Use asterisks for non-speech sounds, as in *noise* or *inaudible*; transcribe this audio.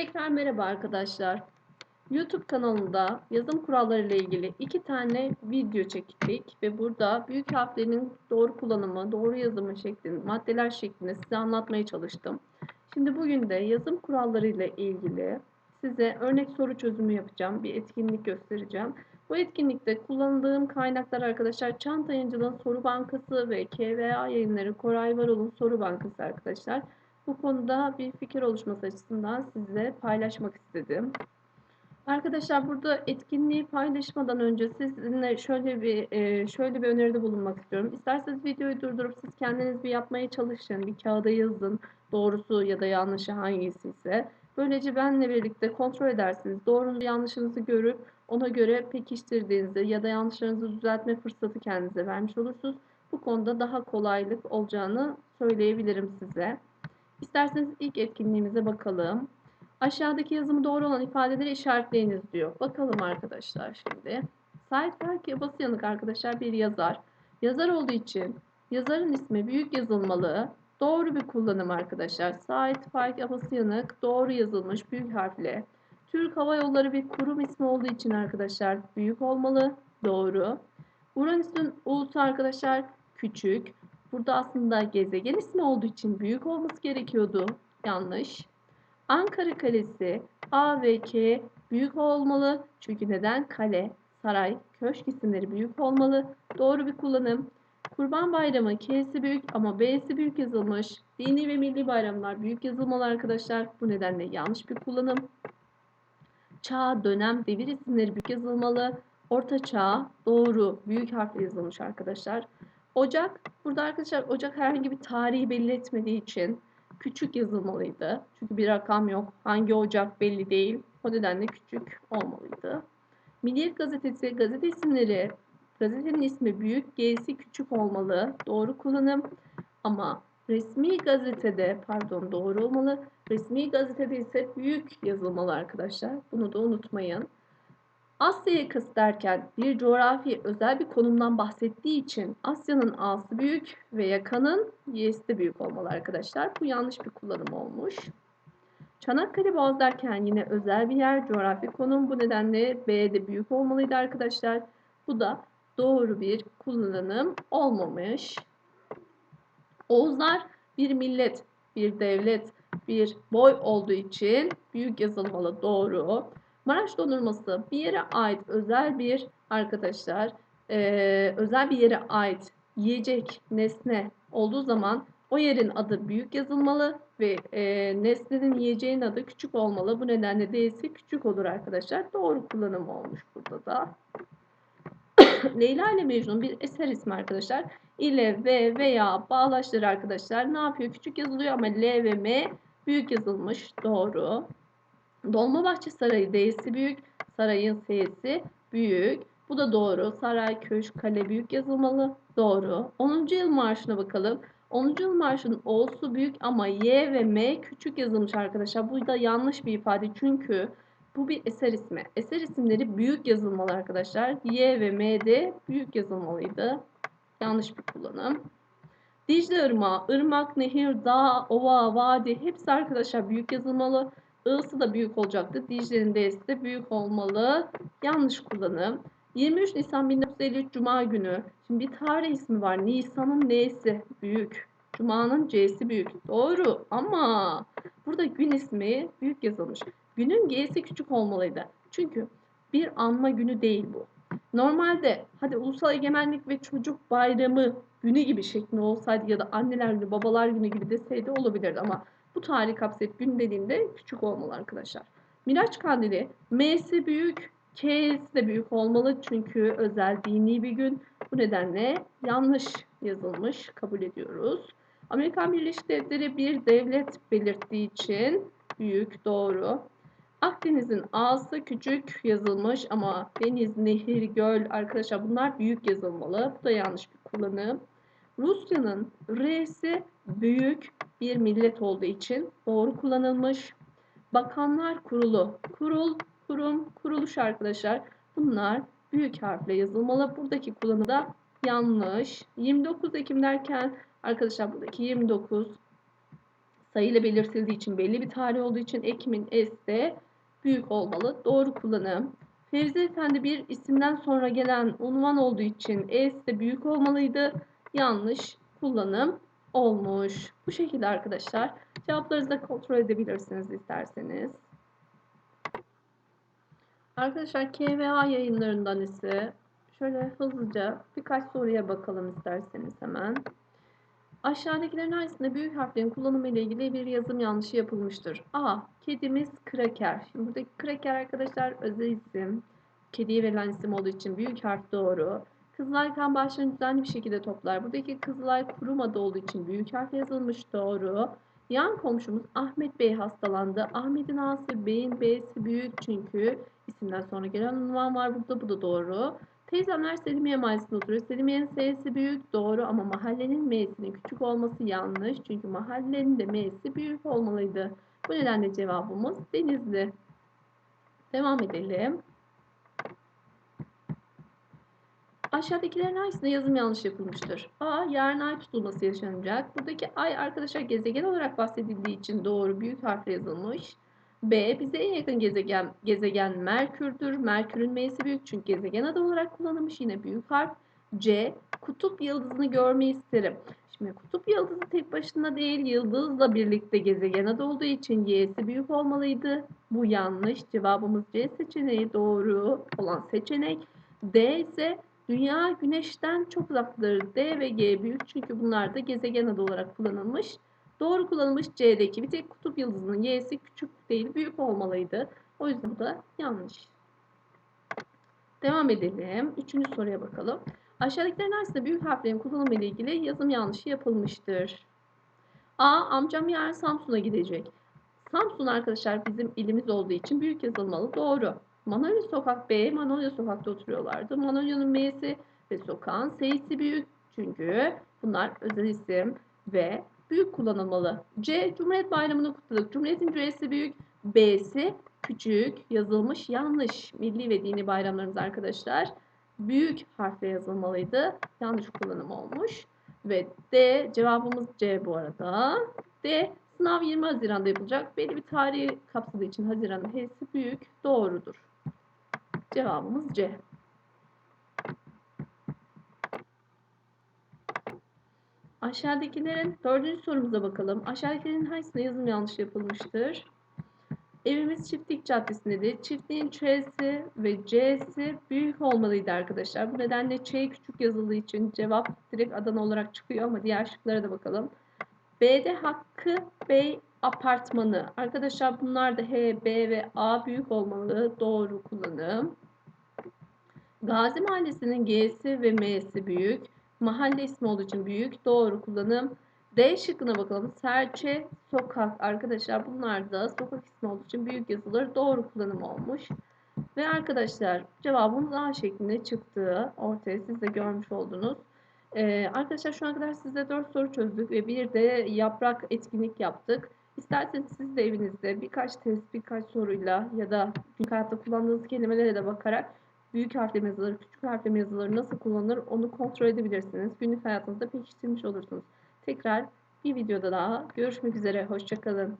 Tekrar merhaba arkadaşlar. YouTube kanalında yazım kuralları ile ilgili iki tane video çektik ve burada büyük harflerin doğru kullanımı, doğru yazımı şeklinde, maddeler şeklinde size anlatmaya çalıştım. Şimdi bugün de yazım kuralları ile ilgili size örnek soru çözümü yapacağım. Bir etkinlik göstereceğim. Bu etkinlikte kullandığım kaynaklar arkadaşlar Çanta Yayıncılığın Soru Bankası ve KVA Yayınları Koray Varol'un Soru Bankası arkadaşlar. Bu konuda bir fikir oluşması açısından size paylaşmak istedim. Arkadaşlar burada etkinliği paylaşmadan önce sizinle şöyle bir e, şöyle bir öneride bulunmak istiyorum. İsterseniz videoyu durdurup siz kendiniz bir yapmaya çalışın. Bir kağıda yazın. Doğrusu ya da yanlışı hangisi ise. Böylece benle birlikte kontrol edersiniz. Doğru yanlışınızı görüp ona göre pekiştirdiğinizi ya da yanlışlarınızı düzeltme fırsatı kendinize vermiş olursunuz. Bu konuda daha kolaylık olacağını söyleyebilirim size. İsterseniz ilk etkinliğimize bakalım. Aşağıdaki yazımı doğru olan ifadeleri işaretleyiniz diyor. Bakalım arkadaşlar şimdi. Sait Faik Basıyanık arkadaşlar bir yazar. Yazar olduğu için yazarın ismi büyük yazılmalı. Doğru bir kullanım arkadaşlar. Sait Faik Abasıyanık doğru yazılmış büyük harfle. Türk Hava Yolları bir kurum ismi olduğu için arkadaşlar büyük olmalı. Doğru. Uranüs'ün ulusu arkadaşlar küçük. Burada aslında gezegen ismi olduğu için büyük olması gerekiyordu. Yanlış. Ankara Kalesi A ve K büyük olmalı. Çünkü neden? Kale, saray, köşk isimleri büyük olmalı. Doğru bir kullanım. Kurban Bayramı K'si büyük ama B'si büyük yazılmış. Dini ve milli bayramlar büyük yazılmalı arkadaşlar. Bu nedenle yanlış bir kullanım. Çağ, dönem, devir isimleri büyük yazılmalı. Orta çağ doğru büyük harfle yazılmış arkadaşlar. Ocak, burada arkadaşlar Ocak herhangi bir tarihi belli etmediği için küçük yazılmalıydı. Çünkü bir rakam yok. Hangi Ocak belli değil. O nedenle küçük olmalıydı. Milliyet gazetesi, gazete isimleri, gazetenin ismi büyük, G'si küçük olmalı. Doğru kullanım. Ama resmi gazetede, pardon doğru olmalı. Resmi gazetede ise büyük yazılmalı arkadaşlar. Bunu da unutmayın. Asya yakası derken bir coğrafi özel bir konumdan bahsettiği için Asya'nın A'sı büyük ve yakanın Y'si de büyük olmalı arkadaşlar. Bu yanlış bir kullanım olmuş. Çanakkale Boğaz derken yine özel bir yer, coğrafi konum. Bu nedenle B de büyük olmalıydı arkadaşlar. Bu da doğru bir kullanım olmamış. Oğuzlar bir millet, bir devlet, bir boy olduğu için büyük yazılmalı doğru. Maraş dondurması bir yere ait özel bir arkadaşlar e, özel bir yere ait yiyecek nesne olduğu zaman o yerin adı büyük yazılmalı ve e, nesnenin yiyeceğin adı küçük olmalı. Bu nedenle D'si küçük olur arkadaşlar. Doğru kullanım olmuş burada da. *coughs* Leyla ile Mecnun bir eser ismi arkadaşlar. İle ve veya bağlaçları arkadaşlar ne yapıyor? Küçük yazılıyor ama L ve M büyük yazılmış. Doğru. Dolmabahçe Sarayı D'si büyük, sarayın S'si büyük. Bu da doğru. Saray, köşk, kale büyük yazılmalı. Doğru. 10. yıl marşına bakalım. 10. yıl marşının O'su büyük ama Y ve M küçük yazılmış arkadaşlar. Bu da yanlış bir ifade çünkü bu bir eser ismi. Eser isimleri büyük yazılmalı arkadaşlar. Y ve M de büyük yazılmalıydı. Yanlış bir kullanım. Dicle Irmağı, ırmak, nehir, dağ, ova, vadi hepsi arkadaşlar büyük yazılmalı. I'sı da büyük olacaktı. Dicle'nin D'si de büyük olmalı. Yanlış kullanım. 23 Nisan 1953 Cuma günü. Şimdi bir tarih ismi var. Nisan'ın N'si büyük. Cuma'nın C'si büyük. Doğru ama burada gün ismi büyük yazılmış. Günün G'si küçük olmalıydı. Çünkü bir anma günü değil bu. Normalde hadi Ulusal Egemenlik ve Çocuk Bayramı günü gibi şeklinde olsaydı ya da anneler günü, babalar günü gibi deseydi olabilirdi ama bu tarih kapsayıp gün dediğimde küçük olmalı arkadaşlar. Miraç kandili M'si büyük, K'si de büyük olmalı çünkü özel dini bir gün. Bu nedenle yanlış yazılmış kabul ediyoruz. Amerikan Birleşik Devletleri bir devlet belirttiği için büyük doğru. Akdeniz'in A'sı küçük yazılmış ama deniz, nehir, göl arkadaşlar bunlar büyük yazılmalı. Bu da yanlış bir kullanım. Rusya'nın R'si büyük bir millet olduğu için doğru kullanılmış. Bakanlar Kurulu, kurul, kurum, kuruluş arkadaşlar. Bunlar büyük harfle yazılmalı. Buradaki kullanımı da yanlış. 29 Ekim derken arkadaşlar buradaki 29 sayıyla belirtildiği için belli bir tarih olduğu için Ekim'in de büyük olmalı. Doğru kullanım. Fevzi Efendi bir isimden sonra gelen unvan olduğu için de büyük olmalıydı. Yanlış kullanım olmuş. Bu şekilde arkadaşlar. Cevaplarınızı da kontrol edebilirsiniz isterseniz. Arkadaşlar KVA yayınlarından ise şöyle hızlıca birkaç soruya bakalım isterseniz hemen. Aşağıdakilerin hangisinde büyük harflerin kullanımı ile ilgili bir yazım yanlışı yapılmıştır? A. Kedimiz kraker. Şimdi buradaki kraker arkadaşlar özel isim. Kediye verilen isim olduğu için büyük harf doğru. Kızılay kan bağışlarını düzenli bir şekilde toplar. Buradaki Kızılay kurumadı olduğu için büyük harf yazılmış doğru. Yan komşumuz Ahmet Bey hastalandı. Ahmet'in A'sı Bey'in B'si büyük çünkü isimden sonra gelen unvan var burada. Bu da doğru. Teyzemler Selimiye Mahallesi'nde oturuyor. Selimiye'nin S'si büyük doğru ama mahallenin M'sinin küçük olması yanlış. Çünkü mahallenin de M'si büyük olmalıydı. Bu nedenle cevabımız Denizli. Devam edelim. Aşağıdakilerin hangisinde yazım yanlış yapılmıştır? A. Yarın ay tutulması yaşanacak. Buradaki ay arkadaşlar gezegen olarak bahsedildiği için doğru büyük harfle yazılmış. B. Bize en yakın gezegen, gezegen Merkür'dür. Merkür'ün M'si büyük çünkü gezegen adı olarak kullanılmış. Yine büyük harf. C. Kutup yıldızını görmeyi isterim. Şimdi kutup yıldızı tek başına değil yıldızla birlikte gezegen adı olduğu için Y'si büyük olmalıydı. Bu yanlış. Cevabımız C seçeneği doğru olan seçenek. D ise Dünya güneşten çok uzaktadır. D ve G büyük çünkü bunlar da gezegen adı olarak kullanılmış. Doğru kullanılmış C'deki bir tek kutup yıldızının Y'si küçük değil büyük olmalıydı. O yüzden bu da yanlış. Devam edelim. Üçüncü soruya bakalım. Aşağıdakilerin hangisinde büyük harflerin kullanımı ile ilgili yazım yanlışı yapılmıştır? A. Amcam yarın Samsun'a gidecek. Samsun arkadaşlar bizim ilimiz olduğu için büyük yazılmalı. Doğru. Manolya Sokak B, Manolya Sokak'ta oturuyorlardı. Manolya'nın M'si ve sokağın S'si büyük. Çünkü bunlar özel isim ve büyük kullanılmalı. C. Cumhuriyet Bayramı'nı kutladık. Cumhuriyet'in C'si büyük, B'si küçük, yazılmış yanlış. Milli ve dini bayramlarımız arkadaşlar büyük harfle yazılmalıydı. Yanlış kullanım olmuş. Ve D cevabımız C bu arada. D sınav 20 Haziran'da yapılacak. Belli bir tarihi kapsadığı için Haziran'ın H'si büyük doğrudur. Cevabımız C. Aşağıdakilerin dördüncü sorumuza bakalım. Aşağıdakilerin hangisinde yazım yanlış yapılmıştır? Evimiz Çiftlik Caddesi'ndedir. Çiftliğin Ç'si ve C'si büyük olmalıydı arkadaşlar. Bu nedenle Ç küçük yazıldığı için cevap direkt Adana olarak çıkıyor ama diğer şıklara da bakalım. B'de Hakkı Bey Apartmanı. Arkadaşlar bunlar da H, B ve A büyük olmalı. Doğru kullanım. Gazi Mahallesi'nin G'si ve M'si büyük. Mahalle ismi olduğu için büyük. Doğru kullanım. D şıkkına bakalım. Serçe sokak. Arkadaşlar bunlar da sokak ismi olduğu için büyük yazılır. Doğru kullanım olmuş. Ve arkadaşlar cevabımız A şeklinde çıktı. Ortaya siz de görmüş oldunuz. Ee, arkadaşlar şu ana kadar size 4 soru çözdük ve bir de yaprak etkinlik yaptık. İsterseniz siz de evinizde birkaç test, birkaç soruyla ya da günlük hayatta kullandığınız kelimelere de bakarak büyük harfleme yazıları, küçük harfleme yazıları nasıl kullanılır onu kontrol edebilirsiniz. Günlük hayatınızda pekiştirmiş olursunuz. Tekrar bir videoda daha görüşmek üzere. Hoşçakalın.